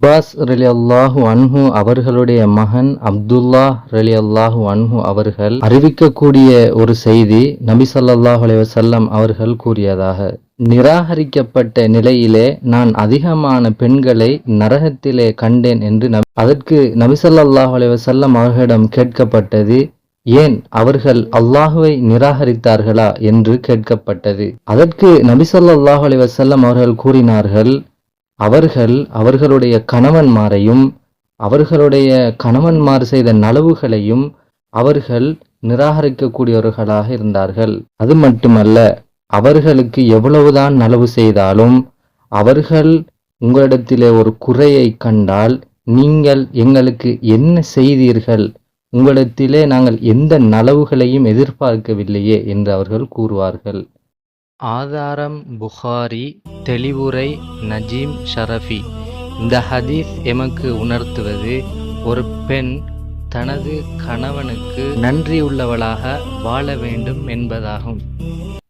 Abbas ரலி அல்லாஹு அன்ஹு அவர்களுடைய மகன் அப்துல்லா ரலி அல்லாஹு அன்ஹு அவர்கள் அறிவிக்கக்கூடிய ஒரு செய்தி நபி சல்லாஹ் அலைவசல்லம் அவர்கள் கூறியதாக. நிராகரிக்கப்பட்ட நிலையிலே நான் அதிகமான பெண்களை நரகத்திலே கண்டேன் என்று அதற்கு நபி ஸல்லல்லாஹு அலைஹி அவர்களிடம் கேட்கப்பட்டது ஏன் அவர்கள் அல்லாஹுவை நிராகரித்தார்களா என்று கேட்கப்பட்டது. அதற்கு நபி ஸல்லல்லாஹு அவர்கள் கூறினார்கள் அவர்கள் அவர்களுடைய கணவன்மாரையும் அவர்களுடைய கணவன்மார் செய்த நலவுகளையும் அவர்கள் நிராகரிக்கக்கூடியவர்களாக இருந்தார்கள். அது மட்டுமல்ல அவர்களுக்கு எவ்வளவுதான் நலவு செய்தாலும் அவர்கள் உங்களிடத்திலே ஒரு குறையை கண்டால் நீங்கள் எங்களுக்கு என்ன செய்தீர்கள்? உங்களிடத்திலே நாங்கள் எந்த நலவுகளையும் எதிர்பார்க்கவில்லையே என்று அவர்கள் கூறுவார்கள். ஆதாரம் புகாரி தெளிவுரை நஜீம் ஷரஃபி. இந்த ஹதீஸ் எமக்கு உணர்த்துவது ஒரு பெண் தனது கணவனுக்கு நன்றியுள்ளவளாக வாழ வேண்டும் என்பதாகும்.